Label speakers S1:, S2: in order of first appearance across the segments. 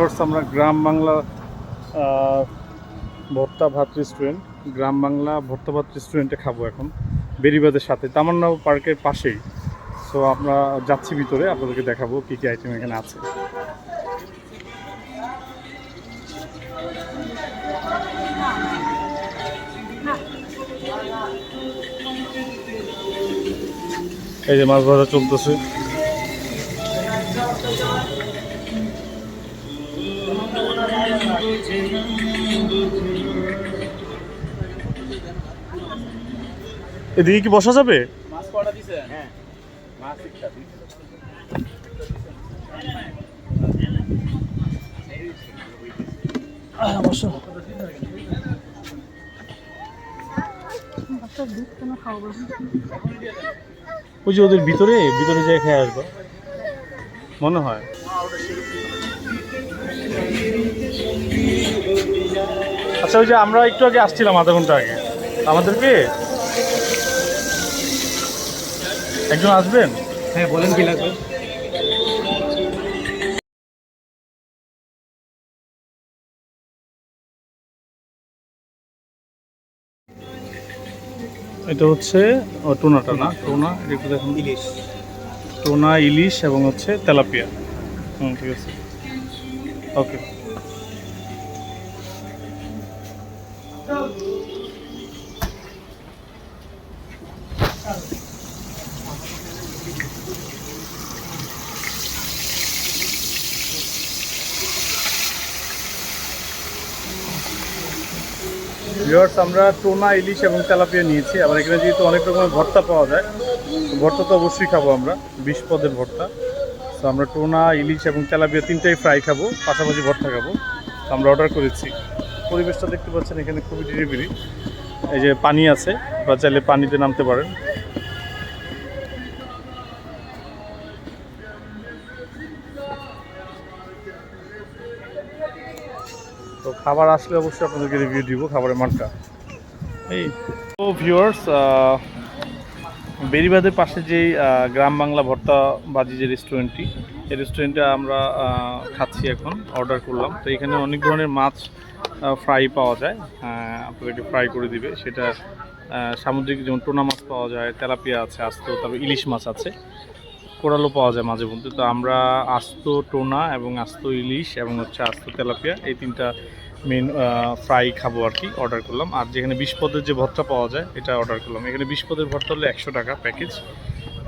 S1: Viewers আমরা গ্রাম বাংলা ভর্তা ভাত রেস্টুরেন্ট গ্রাম বাংলা ভর্তা ভাত রেস্টুরেন্টে খাব এখন, বেরিবাদের সাথে। তামান্না পার্কের পাশেই। সো আমরা যাচ্ছি ভিতরে, আপনাদেরকে দেখাবো কী কী আইটেম এখানে আছে। এই যে মাছ ভাজা চলতেছে। এদিকে কি বসা যাবে?
S2: হ্যাঁ।
S1: ওই যে ওদের ভিতরে ভিতরে যেয়ে খেয়ে আসব। মনে হয়। আচ্ছা ওই যে আমরা একটু আগে আসছিলাম আধা ঘণ্টা আগে। আমাদেরকে একজন আসবেন?
S2: হ্যাঁ বলেন কি লাগবে।
S1: এটা হচ্ছে টোনাটা না? টোনা এটা একটু দেখুন।
S2: ইলিশ।
S1: টোনা ইলিশ এবং হচ্ছে তেলাপিয়া। হুম ঠিক আছে। ওকে। ভিউয়ার্স আমরা টোনা, ইলিশ এবং তেলাপিয়া নিয়েছি। আবার এখানে যেহেতু অনেক রকমের ভর্তা পাওয়া যায়, ভর্তা তো অবশ্যই খাব আমরা। বিশ পদের ভর্তা। তো আমরা টোনা, ইলিশ এবং তেলাপিয়া তিনটাই ফ্রাই খাব, পাশাপাশি ভর্তা খাব। তো আমরা অর্ডার করেছি। পরিবেশটা দেখতে পাচ্ছেন, এখানে খুবই নিরিবিলি। এই যে পানি আছে, বা চাইলে পানিতে নামতে পারেন। তো খাবার আসলে অবশ্যই আপনাদেরকে রিভিউ দিব খাবারের মানটা। এই। তো ভিউয়ার্স বেরিবাদের পাশে যেই গ্রাম বাংলা ভর্তা বাজি যে রেস্টুরেন্টটি এই রেস্টুরেন্টে আমরা খাচ্ছি এখন অর্ডার করলাম। তো এখানে অনেক ধরনের মাছ ফ্রাই পাওয়া যায়। আপনাদেরকে ফ্রাই করে দিবে। সেটা সামুদ্রিক যেমন টোনা মাছ পাওয়া যায় তেলাপিয়া আছে আস্ত তারপর ইলিশ মাছ আছে। কোরালও পাওয়া যায় মাঝে মধ্যে। তো আমরা আস্ত টোনা এবং আস্ত ইলিশ এবং হচ্ছে আস্ত তেলাপিয়া এই তিনটা মেন ফ্রাই খাব আর কি অর্ডার করলাম। আর যেখানে বিশ পদের যে ভর্তা পাওয়া যায়, এটা অর্ডার করলাম। এখানে বিশ পদের ভর্তা হলে একশো টাকা প্যাকেজ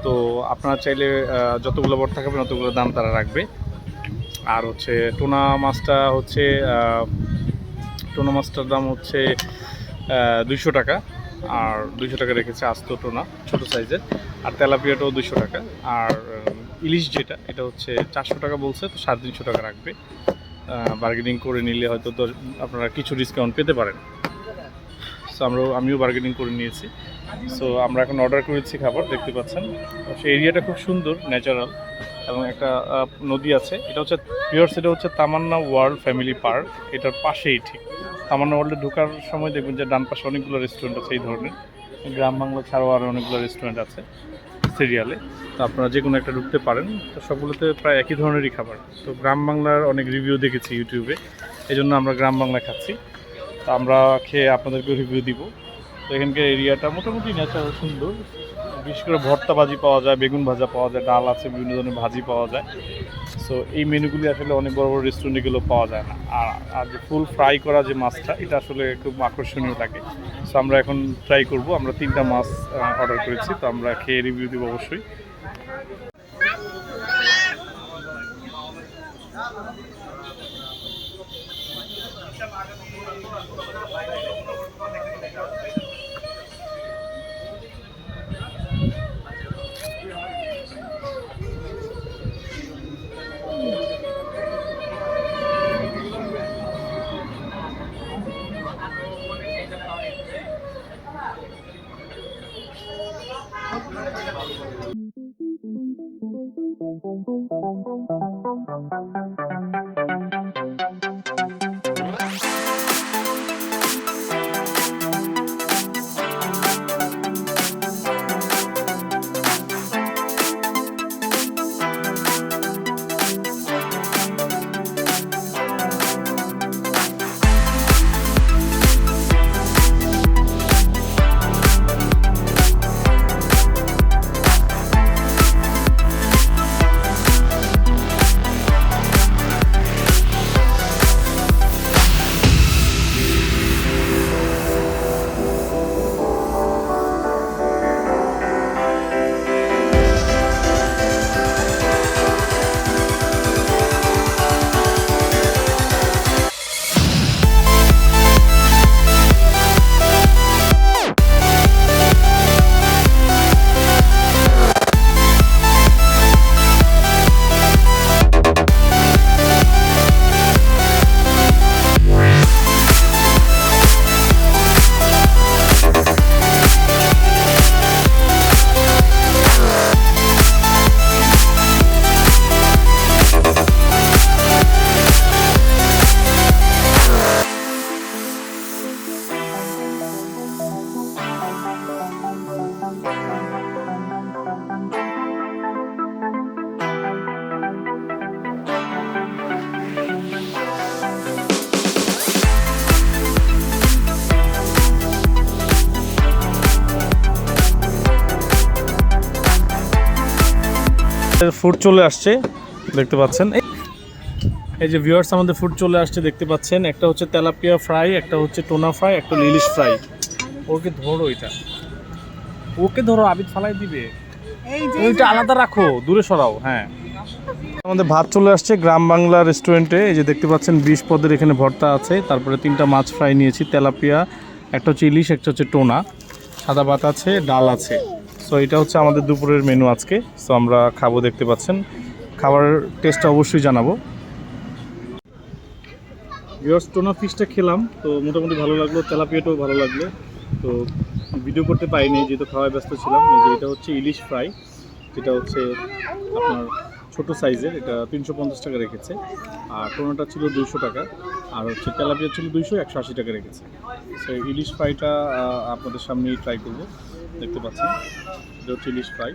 S1: তো আপনারা চাইলে যতগুলো ভর্তা খাবেন ততগুলো দাম তারা রাখবে। আর হচ্ছে টোনা মাছটা হচ্ছে টোনা মাছটার দাম হচ্ছে দুইশো টাকা। আর দুইশো টাকা রেখেছে আস্ত টোনা, ছোটো সাইজের। আর তেলাপিয়াটাও দুইশো টাকা। আর ইলিশ যেটা, এটা হচ্ছে চারশো টাকা বলছে, তো সাড়ে তিনশো টাকা রাখবে। বার্গেনিং করে নিলে হয়তো আপনারা কিছু ডিসকাউন্ট পেতে পারেন। সো আমরাও, আমিও বার্গেনিং করে নিয়েছি। সো আমরা এখন অর্ডার করেছি খাবার, দেখতে পাচ্ছেন। সেই এরিয়াটা খুব সুন্দর ন্যাচারাল এবং একটা নদী আছে। এটা হচ্ছে পিওর সেটা হচ্ছে তামান্না ওয়ার্ল্ড ফ্যামিলি পার্ক এটার পাশেই ঠিক। তামান্না ওয়ার্ল্ডে ঢোকার সময় দেখবেন যে ডান পাশে অনেকগুলো রেস্টুরেন্ট আছে এই ধরনের। গ্রাম বাংলা ছাড়াও আরও অনেকগুলো রেস্টুরেন্ট আছে সিরিয়ালে তো আপনারা যে কোনো একটা ঢুকতে পারেন। তো সবগুলোতে প্রায় একই ধরনেরই খাবার। তো গ্রাম বাংলার অনেক রিভিউ দেখেছি ইউটিউবে এই জন্য আমরা গ্রাম বাংলা খাচ্ছি। তো আমরা খেয়ে আপনাদেরকে রিভিউ দিব। তো এখানকার এরিয়াটা মোটামুটি ন্যাচারাল সুন্দর। বিশেষ করে ভর্তা ভাজি পাওয়া যায়, বেগুন ভাজা পাওয়া যায়, ডাল আছে, বিভিন্ন ধরনের ভাজি পাওয়া যায়। সো এই মেনুগুলি আসলে অনেক বড় বড় রেস্টুরেন্টে গেলেও পাওয়া যায় না। আর আর যে ফুল ফ্রাই করা যে মাছটা, এটা আসলে খুব আকর্ষণীয় থাকে। সো আমরা এখন ট্রাই করব। আমরা তিনটা মাছ অর্ডার করেছি, তো আমরা খেয়ে রিভিউ দেবো অবশ্যই। Thank you. ফুড চলে আসছে দেখতে পাচ্ছেন। এই- যে ভিউয়ার্স আমাদের ফুড চলে আসছে দেখতে পাচ্ছেন। একটা হচ্ছে তেলাপিয়া ফ্রাই একটা হচ্ছে টোনা ফ্রাই একটা ইলিশ ফ্রাই ওকে ধরো এটা। ওকে ধরো আবিদ ফালাই দিবে। ওইটা আলাদা রাখো দূরে সরাও হ্যাঁ। আমাদের ভাত চলে আসছে গ্রাম বাংলা রেস্টুরেন্টে এই যে দেখতে পাচ্ছেন বিশ পদের এখানে ভর্তা আছে। তারপরে তিনটা মাছ ফ্রাই নিয়েছি তেলাপিয়া একটা হচ্ছে ইলিশ একটা হচ্ছে টোনা সাদা ভাত আছে ডাল আছে। সো এটা হচ্ছে আমাদের দুপুরের মেনু আজকে। সো আমরা খাব, দেখতে পাচ্ছেন। খাবারের টেস্টটা অবশ্যই জানাব। ভিউয়ার্স টোনা ফিশটা খেলাম। তো, মোটামুটি ভালো লাগল। তেলাপিয়াটাও ভালো লাগল। তো ভিডিও করতে পারিনি, যেহেতু খাওয়ায় ব্যস্ত ছিলাম। এই যে, এটা হচ্ছে ইলিশ ফ্রাই। যেটা হচ্ছে আপনার ছোট সাইজের। এটা তিনশো পঞ্চাশ টাকা রেখেছে। আর টোনাটা ছিল দুইশো টাকা। আর হচ্ছে তেলাপিয়া ছিল দুইশো, একশো আশি টাকা রেখেছে। তো ইলিশ ফ্রাইটা আপনাদের সামনেই ট্রাই করব। দেখতে পাচ্ছেন। এটা হচ্ছে ইলিশ ফ্রাই।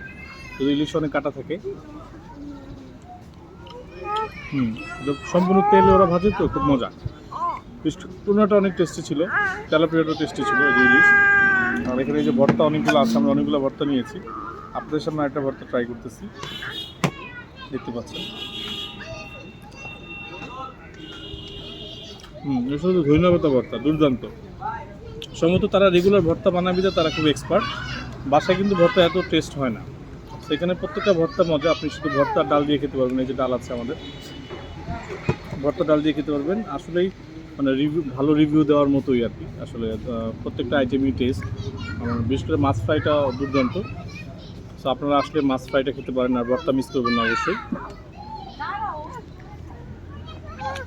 S1: যদি ইলিশ অনেক কাটা থাকে। হুম সম্পূর্ণ তেলে ওরা ভাজে তো, খুব মজা। টুনাটা অনেক টেস্টি ছিল। তেলাপিয়াটাও টেস্টি ছিল, এই যে ইলিশ। আর এখানে যে ভর্তা অনেকগুলো আছে, আমরা অনেকগুলো ভর্তা নিয়েছি। আপনাদের সামনে একটা ভর্তা ট্রাই করতেছি। দেখতে পাচ্ছেন। হুম, এটা শুধু ধনিয়া ভর্তা, দুর্দান্ত। সম্ভবত তারা রেগুলার ভর্তা বানাবি তো তারা খুব এক্সপার্ট বাসায় কিন্তু ভর্তা এত টেস্ট হয় না। সেখানে প্রত্যেকটা ভর্তা মজা, আপনি শুধু ভর্তা ডাল দিয়ে খেতে পারবেন, এই যে ডাল আছে আমাদের। ভর্তা ডাল দিয়ে খেতে পারবেন। আসলেই মানে রিভিউ ভালো রিভিউ দেওয়ার মতোই আর কি। আসলে প্রত্যেকটা আইটেমই টেস্ট আমার বিশেষ করে মাছ ফ্রাইটা দুর্দান্ত। সো আপনারা আসলে মাছ ফ্রাইটা খেতে পারেন আর ভর্তা মিস করবেন না অবশ্যই।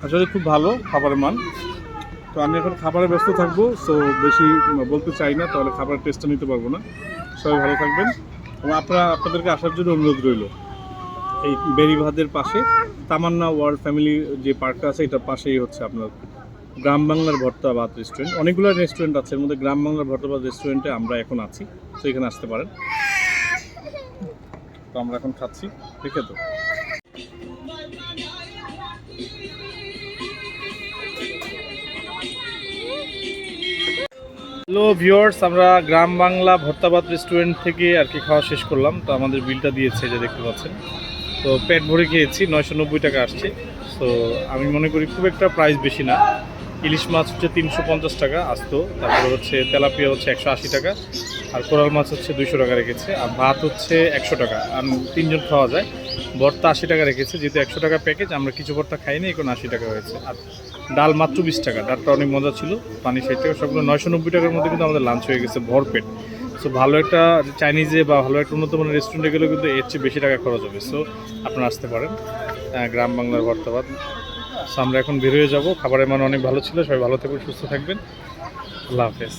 S1: আসলে খুব ভালো খাবারের মান। তো আমি এখন খাবারে ব্যস্ত থাকব সো বেশি বলতে চাই না, তাহলে খাবারের টেস্টটা নিতে পারব না। সবাই ভালো থাকবেন। এবং আপনারা, আপনাদেরকে আসার জন্য অনুরোধ রইল। এই বেরিভাদের পাশে, তামান্না ওয়ার্ল্ড ফ্যামিলি যে পার্কটা আছে, এটার পাশেই হচ্ছে আপনার গ্রাম বাংলার ভর্তাবাদ রেস্টুরেন্ট অনেকগুলো রেস্টুরেন্ট আছে, এর মধ্যে গ্রাম বাংলার ভর্তাবাদ রেস্টুরেন্টে আমরা এখন আছি তো এখানে আসতে পারেন। তো আমরা এখন খাচ্ছি, ঠিক তো হ্যালো ভিউয়ার্স, আমরা গ্রাম বাংলা ভর্তাবাদ রেস্টুরেন্ট থেকে আর কি খাওয়া শেষ করলাম। তো আমাদের বিলটা দিয়েছে যে দেখতে পাচ্ছেন। তো পেট ভরে খেয়েছি, নয়শো নব্বই টাকা আসছে। তো আমি মনে করি খুব একটা প্রাইস বেশি না। ইলিশ মাছ হচ্ছে তিনশো পঞ্চাশ টাকা আসতো, তারপরে হচ্ছে তেলাপিয়া হচ্ছে একশো আশি টাকা, আর কোরাল মাছ হচ্ছে দুইশো টাকা রেখেছে, আর ভাত হচ্ছে একশো টাকা। আর তিনজন খাওয়া যায়। ভর্তা আশি টাকা রেখেছে, যেহেতু একশো টাকা প্যাকেজ আমরা কিছু ভর্তা খাইনি, এখন আশি টাকা হয়েছে। আর ডাল মাত্র বিশ টাকা। ডালটা অনেক মজা ছিল, পানি ষাট টাকা সবগুলো নয়শো নব্বই টাকার মধ্যে কিন্তু আমাদের লাঞ্চ হয়ে গেছে ভরপেট। সো ভালো একটা চাইনিজে বা ভালো একটা উন্নত মানের রেস্টুরেন্টে গেলেও কিন্তু এর চেয়ে বেশি টাকা খরচ হবে। সো আপনারা আসতে পারেন। গ্রাম বাংলার বর্তমান সো আমরা এখন বের হয়ে যাব। খাবারের মান অনেক ভালো ছিল। সবাই ভালো থাকবেন, সুস্থ থাকবেন। আল্লাহ হাফেজ।